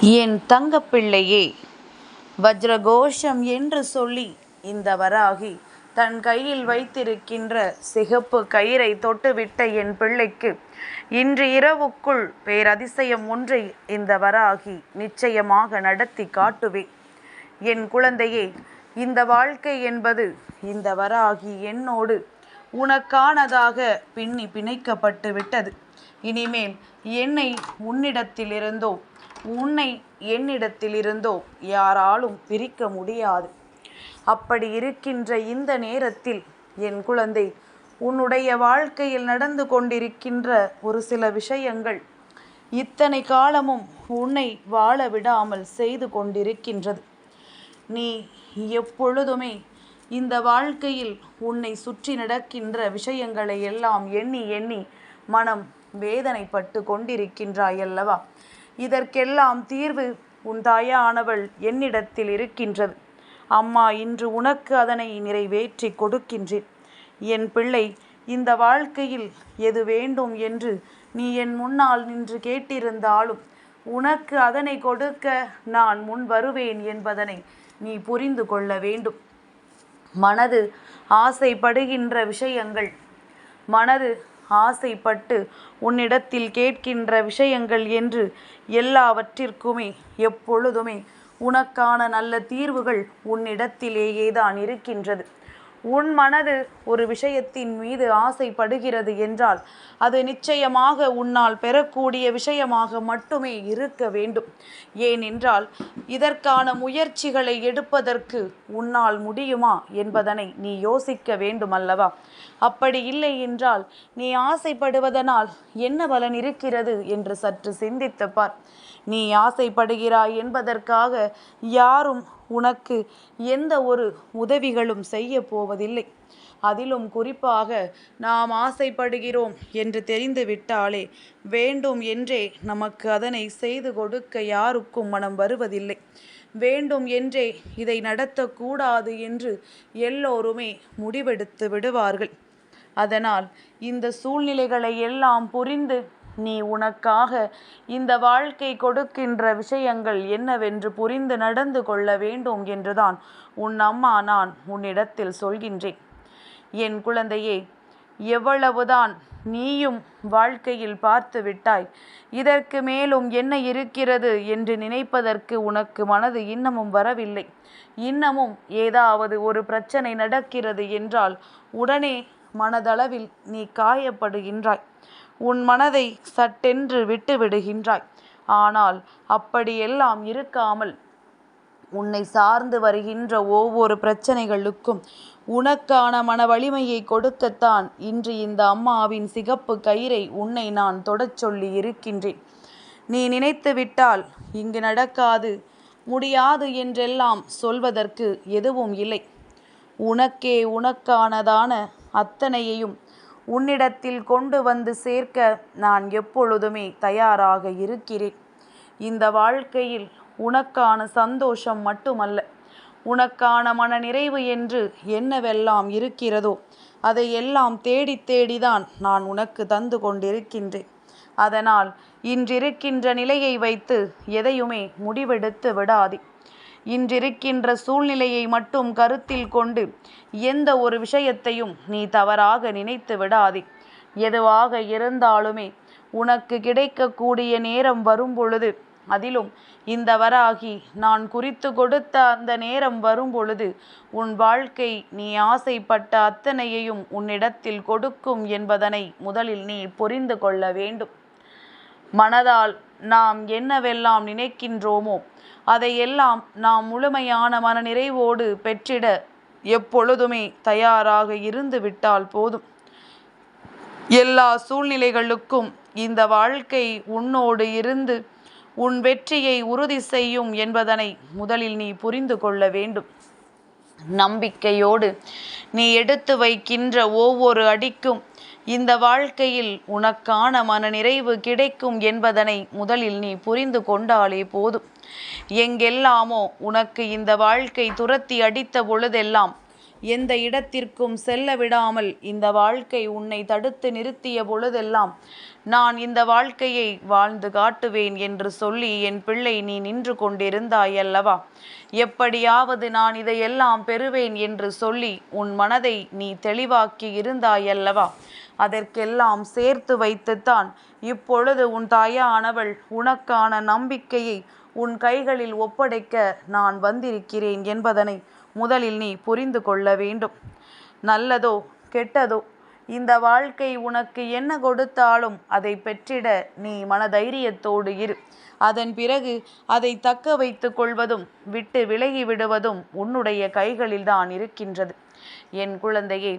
என் தங்கப்பிள்ளையே வஜ்ரகோஷம் என்று சொல்லி இந்த வராகி தன் கையில் வைத்திருக்கின்ற சிகப்பு கயிறை தொட்டுவிட்ட என் பிள்ளைக்கு இன்று இரவுக்குள் பேரதிசயம் ஒன்றை இந்த வராகி நிச்சயமாக நடத்தி காட்டுவேன். என் குழந்தையே இந்த வாழ்க்கை என்பது இந்த வராகி என்னோடு உனக்கானதாக பின்னி பிணைக்கப்பட்டு விட்டது இனிமேல் என்னை உன்னிடத்திலிருந்தோ உன்னை என்னிடத்திலிருந்தோ யாராலும் பிரிக்க முடியாது. அப்படி இருக்கின்ற இந்த நேரத்தில் என் குழந்தை உன்னுடைய வாழ்க்கையில் நடந்து கொண்டிருக்கின்ற ஒரு சில விஷயங்கள் இத்தனை காலமும் உன்னை வாழ விடாமல் செய்து கொண்டிருக்கின்றது. நீ எப்பொழுதுமே இந்த வாழ்க்கையில் உன்னை சுற்றி நடக்கின்ற விஷயங்களை எல்லாம் எண்ணி எண்ணி மனம் வேதனைப்பட்டு கொண்டிருக்கின்றாய் அல்லவா இதற்கெல்லாம் தீர்வு உன் தாயானவள் என்னிடத்தில் இருக்கின்றது. அம்மா இன்று உனக்கு அதனை நிறைவேற்றி கொடுக்கின்றேன். என் பிள்ளை இந்த வாழ்க்கையில் எது வேண்டும் என்று நீ என் முன்னால் நின்று கேட்டிருந்தாலும் உனக்கு அதனை கொடுக்க நான் முன் வருவேன் என்பதனை நீ புரிந்து கொள்ள வேண்டும். மனது ஆசைப்படுகின்ற விஷயங்கள். மனது ஆசைப்பட்டு உன்னிடத்தில் கேட்கின்ற விஷயங்கள் என்று எல்லாவற்றிற்குமே எப்பொழுதுமே உனக்கான நல்ல தீர்வுகள் உன்னிடத்திலேயே தான் இருக்கின்றது. உன் மனது ஒரு விஷயத்தின் மீது ஆசைப்படுகிறது என்றால் அது நிச்சயமாக உன்னால் பெறக்கூடிய விஷயமாக மட்டுமே இருக்க வேண்டும். ஏனென்றால் இதற்கான முயற்சிகளை எடுப்பதற்கு உன்னால் முடியுமா என்பதனை நீ யோசிக்க வேண்டும் அல்லவா அப்படி இல்லை என்றால் நீ ஆசைப்படுவதனால் என்ன பலன் இருக்கிறது என்று சற்று சிந்தித்து பார். நீ ஆசைப்படுகிறாய் என்பதற்காக யாரும் உனக்கு எந்த ஒரு உதவிகளும் செய்ய போவதில்லை. அதிலும் குறிப்பாக நாம் ஆசைப்படுகிறோம் என்று தெரிந்துவிட்டாலே வேண்டும் என்றே நமக்கு அதனை செய்து கொடுக்க யாருக்கும் மனம் வருவதில்லை. வேண்டும் என்றே இதை நடத்தக்கூடாது என்று எல்லோருமே முடிவெடுத்து விடுவார்கள். அதனால் இந்த சூழ்நிலைகளை எல்லாம் புரிந்து நீ உனக்காக இந்த வாழ்க்கை கொடுக்கின்ற விஷயங்கள் என்னவென்று புரிந்து நடந்து கொள்ள வேண்டும் என்றுதான் உன் அம்மா நான் உன்னிடத்தில் சொல்கின்றேன். என் குழந்தையே எவ்வளவுதான் நீயும் வாழ்க்கையில் பார்த்து விட்டாய் இதற்கு மேலும் என்ன இருக்கிறது என்று நினைப்பதற்கு உனக்கு மனது இன்னமும் வரவில்லை. இன்னமும் ஏதாவது ஒரு பிரச்சனை நடக்கிறது என்றால் உடனே மனதளவில் நீ காயப்படுகின்றாய். உன் மனதை சட்டென்று விட்டு விடுகின்றாய் ஆனால் அப்படியெல்லாம் இருக்காமல் உன்னை சார்ந்து வருகின்ற ஒவ்வொரு பிரச்சனைகளுக்கும் உனக்கான மன வலிமையை கொடுக்கத்தான் இன்று இந்த அம்மாவின் சிகப்பு கயிறை உன்னை நான் தொடச் சொல்லி இருக்கின்றேன். நீ நினைத்து விட்டால் இங்கு நடக்காது முடியாது என்றெல்லாம் சொல்வதற்கு எதுவும் இல்லை. உனக்கே உனக்கானதான அத்தனையையும் உன்னிடத்தில் கொண்டு வந்து சேர்க்க நான் எப்பொழுதுமே தயாராக இருக்கிறேன். இந்த வாழ்க்கையில் உனக்கான சந்தோஷம் மட்டுமல்ல உனக்கான மன நிறைவு என்று என்னவெல்லாம் இருக்கிறதோ அதை எல்லாம் தேடி தேடிதான் நான் உனக்கு தந்து கொண்டிருக்கின்றேன். அதனால் இன்றிருக்கின்ற நிலையை வைத்து எதையுமே முடிவெடுத்து விடாதே. இன்றிருக்கின்ற சூழ்நிலையை மட்டும் கருத்தில் கொண்டு எந்த ஒரு விஷயத்தையும் நீ தவறாக நினைத்து விடாதே. எதுவாக இருந்தாலுமே உனக்கு கிடைக்கக்கூடிய நேரம் வரும் பொழுது அதிலும் இந்த வராகி நான் குறித்து கொடுத்த அந்த நேரம் வரும் பொழுது உன் வாழ்க்கை நீ ஆசைப்பட்ட அத்தனையையும் உன்னிடத்தில் கொடுக்கும் என்பதனை முதலில் நீ புரிந்து கொள்ள வேண்டும். மனதால் நாம் என்னவெல்லாம் நினைக்கின்றோமோ அதையெல்லாம் நாம் முழுமையான மனநிறைவோடு பெற்றிட எப்பொழுதுமே தயாராக இருந்து விட்டால் போதும். எல்லா சூழ்நிலைகளுக்கும் இந்த வாழ்க்கை உன்னோடு இருந்து உன் வெற்றியை உறுதி செய்யும் என்பதனை முதலில் நீ புரிந்து கொள்ள வேண்டும். நம்பிக்கையோடு நீ எடுத்து வைக்கின்ற ஒவ்வொரு அடிக்கும் இந்த வாழ்க்கையில் உனக்கான மனநிறைவு கிடைக்கும் என்பதனை முதலில் நீ புரிந்து கொண்டாலே போதும். எங்கெல்லாமோ உனக்கு இந்த வாழ்க்கை துரத்தி அடித்த பொழுதெல்லாம் எந்த இடத்திற்கும் செல்ல விடாமல் இந்த வாழ்க்கை உன்னை தடுத்து நிறுத்திய பொழுதெல்லாம் நான் இந்த வாழ்க்கையை வாழ்ந்து காட்டுவேன் என்று சொல்லி என் பிள்ளை நீ நின்று கொண்டிருந்தாய் அல்லவா? எப்படியாவது நான் இதையெல்லாம் பெறுவேன் என்று சொல்லி உன் மனதை நீ தெளிவாக்கி இருந்தாய் அல்லவா? அதற்கெல்லாம் சேர்த்து வைத்துத்தான் இப்பொழுது உன் தாயானவள் உனக்கான நம்பிக்கையை உன் கைகளில் ஒப்படைக்க நான் வந்திருக்கிறேன் என்பதனை முதலில் நீ புரிந்து கொள்ள வேண்டும். நல்லதோ கெட்டதோ இந்த வாழ்க்கை உனக்கு என்ன கொடுத்தாலும் அதை பெற்றிட நீ மனதைரியத்தோடு இரு. அதன் பிறகு அதை தக்க வைத்து கொள்வதும் விட்டு விலகி விடுவதும் உன்னுடைய கைகளில் தான் இருக்கின்றது. என் குழந்தையே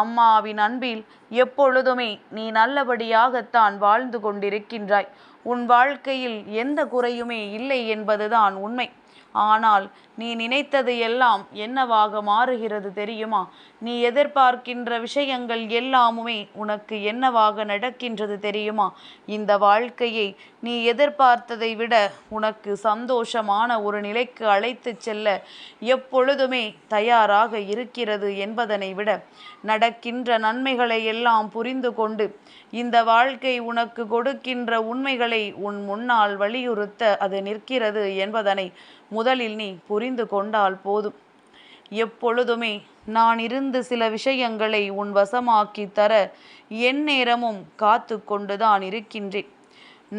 அம்மாவின் அன்பில் எப்பொழுதுமே நீ நல்லபடியாகத்தான் வாழ்ந்து கொண்டிருக்கின்றாய். உன் வாழ்க்கையில் எந்த குறையுமே இல்லை என்பதுதான் உண்மை. ஆனால் நீ நினைத்தது எல்லாம் என்னவாக மாறுகிறது தெரியுமா? நீ எதிர்பார்க்கின்ற விஷயங்கள் எல்லாமுமே உனக்கு என்னவாக நடக்கின்றது தெரியுமா? இந்த வாழ்க்கையை நீ எதிர்பார்த்ததை விட உனக்கு சந்தோஷமான ஒரு நிலைக்கு அழைத்துச் செல்ல எப்பொழுதுமே தயாராக இருக்கிறது என்பதனை விட நடக்கின்ற நன்மைகளை எல்லாம் புரிந்து கொண்டு இந்த வாழ்க்கை உனக்கு கொடுக்கின்ற உண்மைகளை உன் முன்னால் வலியுறுத்த அது நிற்கிறது என்பதனை முதலில் நீ புரிந்து கொண்டால் போதும். எப்பொழுதுமே நான் இருந்து சில விஷயங்களை உன் வசமாக்கி தர என் நேரமும் காத்து கொண்டுதான் இருக்கின்றேன்.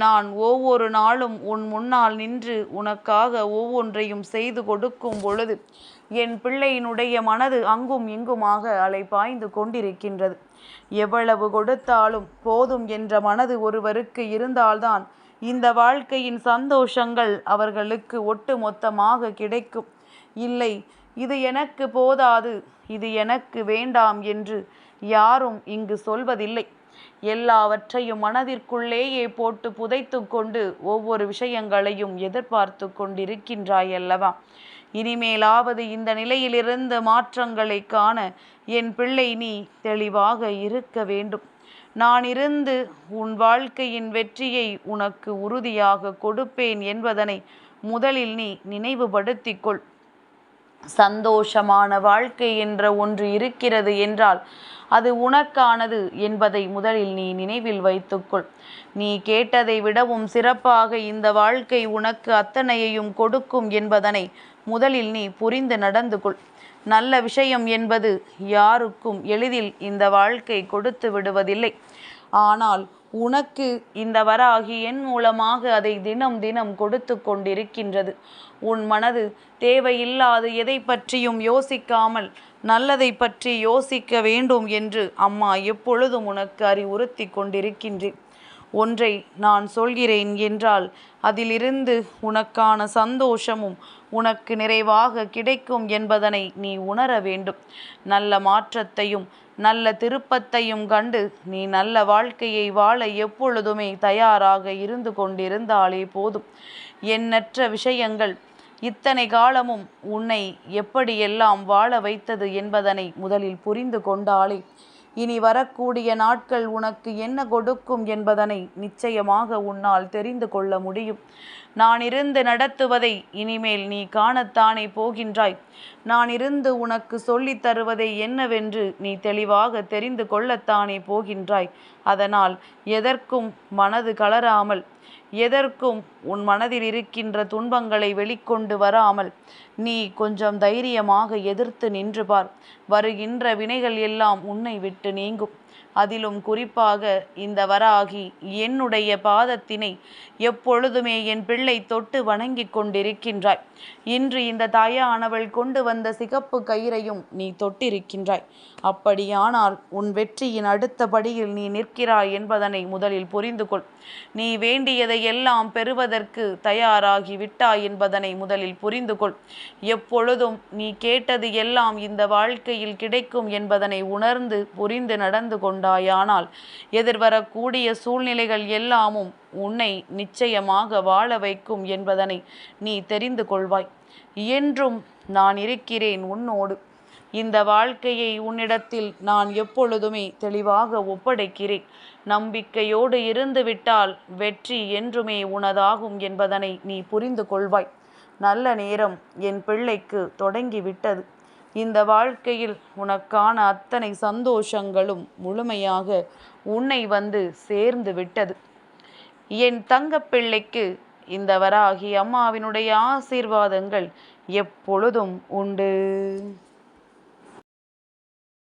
நான் ஒவ்வொரு நாளும் உன் முன்னால் நின்று உனக்காக ஒவ்வொன்றையும் செய்து கொடுக்கும் பொழுது என் பிள்ளையினுடைய மனது அங்கும் இங்குமாக அலை பாய்ந்து கொண்டிருக்கின்றது. எவ்வளவு கொடுத்தாலும் போதும் என்ற மனது ஒருவருக்கு இருந்தால்தான் இந்த வாழ்க்கையின் சந்தோஷங்கள் அவர்களுக்கு ஒட்டு மொத்தமாக கிடைக்கும். இல்லை இது எனக்கு போதாது இது எனக்கு வேண்டாம் என்று யாரும் இங்கு சொல்வதில்லை. எல்லாவற்றையும் மனதிற்குள்ளேயே போட்டு புதைத்து கொண்டு ஒவ்வொரு விஷயங்களையும் எதிர்பார்த்து கொண்டிருக்கின்றாய் அல்லவா? இனிமேலாவது இந்த நிலையிலிருந்து மாற்றங்களை காண என் பிள்ளை நீ தெளிவாக இருக்க வேண்டும். நான் இருந்து உன் வாழ்க்கையின் வெற்றியை உனக்கு உறுதியாக கொடுப்பேன் என்பதனை முதலில் நீ நினைவுபடுத்திக்கொள். சந்தோஷமான வாழ்க்கை என்ற ஒன்று இருக்கிறது என்றால் அது உனக்கானது என்பதை முதலில் நீ நினைவில் வைத்துக்கொள். நீ கேட்டதை விடவும் சிறப்பாக இந்த வாழ்க்கை உனக்கு அத்தனையையும் கொடுக்கும் என்பதனை முதலில் நீ புரிந்து நடந்து கொள் நல்ல விஷயம் என்பது யாருக்கும் எளிதில் இந்த வாழ்க்கை கொடுத்து விடுவதில்லை. ஆனால் உனக்கு இந்த வராகி என் மூலமாக அதை தினம் தினம் கொடுத்து கொண்டிருக்கின்றது. உன் மனது தேவையில்லாது எதை பற்றியும் யோசிக்காமல் நல்லதை பற்றி யோசிக்க வேண்டும் என்று அம்மா எப்பொழுதும் உனக்கு அறிவுறுத்தி கொண்டிருக்கின்றேன். ஒன்றை நான் சொல்கிறேன் என்றால் அதிலிருந்து உனக்கான சந்தோஷமும் உனக்கு நிறைவாக கிடைக்கும் என்பதனை நீ உணர வேண்டும். நல்ல மாற்றத்தையும் நல்ல திருப்பத்தையும் கண்டு நீ நல்ல வாழ்க்கையை வாழ எப்பொழுதுமே தயாராக இருந்து கொண்டிருந்தாலே போதும். எண்ணற்ற விஷயங்கள் இத்தனை காலமும் உன்னை எப்படியெல்லாம் வாழ வைத்தது என்பதனை முதலில் புரிந்து கொண்டாலே இனி வரக்கூடிய நாட்கள் உனக்கு என்ன கொடுக்கும் என்பதனை நிச்சயமாக உன்னால் தெரிந்து கொள்ள முடியும். நான் இருந்து நடத்துவதை இனிமேல் நீ காணத்தானே போகின்றாய். நான் இருந்து உனக்கு சொல்லித் தருவதை என்னவென்று நீ தெளிவாக தெரிந்து கொள்ளத்தானே போகின்றாய். அதனால் எதற்கும் மனது கலராமல் எதற்கும் உன் மனதில் இருக்கின்ற துன்பங்களை வெளிக்கொண்டு வராமல் நீ கொஞ்சம் தைரியமாக எதிர்த்து நின்று பார். வருகின்ற வினைகள் எல்லாம் உன்னை விட்டு நீங்கும். அதிலும் குறிப்பாக இந்த வராகி என்னுடைய பாதத்தினை எப்பொழுதுமே என் பிள்ளை தொட்டு வணங்கிக் கொண்டிருக்கின்றாய். இன்று இந்த தாயானவள் கொண்டு வந்த சிகப்பு கயிறையும் நீ தொட்டிருக்கின்றாய். அப்படியானால் உன் வெற்றியின் அடுத்த படியில் நீ நிற்கிறாய் என்பதனை முதலில் புரிந்து கொள். நீ வேண்டியதை எல்லாம் பெறுவதற்கு தயாராகி விட்டாய் என்பதனை முதலில் புரிந்து கொள். எப்பொழுதும் நீ கேட்டது எல்லாம் இந்த வாழ்க்கையில் கிடைக்கும் என்பதனை உணர்ந்து புரிந்து நடந்து கொண்டாயானால் எதிர்வரக்கூடிய சூழ்நிலைகள் எல்லாமும் உன்னை நிச்சயமாக வாழ வைக்கும் என்பதனை நீ தெரிந்து கொள்வாய். என்றும் நான் இருக்கிறேன் உன்னோடு. இந்த வாழ்க்கையை உன்னிடத்தில் நான் எப்பொழுதுமே தெளிவாக ஒப்படைக்கிறேன். நம்பிக்கையோடு இருந்துவிட்டால் வெற்றி என்றுமே உனதாகும் என்பதனை நீ புரிந்து கொள்வாய். நல்ல நேரம் என் பிள்ளைக்கு தொடங்கிவிட்டது. இந்த வாழ்க்கையில் உனக்கான அத்தனை சந்தோஷங்களும் முழுமையாக உன்னை வந்து சேர்ந்து விட்டது. என் தங்கப்பிள்ளைக்கு இந்த வராகி அம்மாவினுடைய ஆசீர்வாதங்கள் எப்பொழுதும் உண்டு.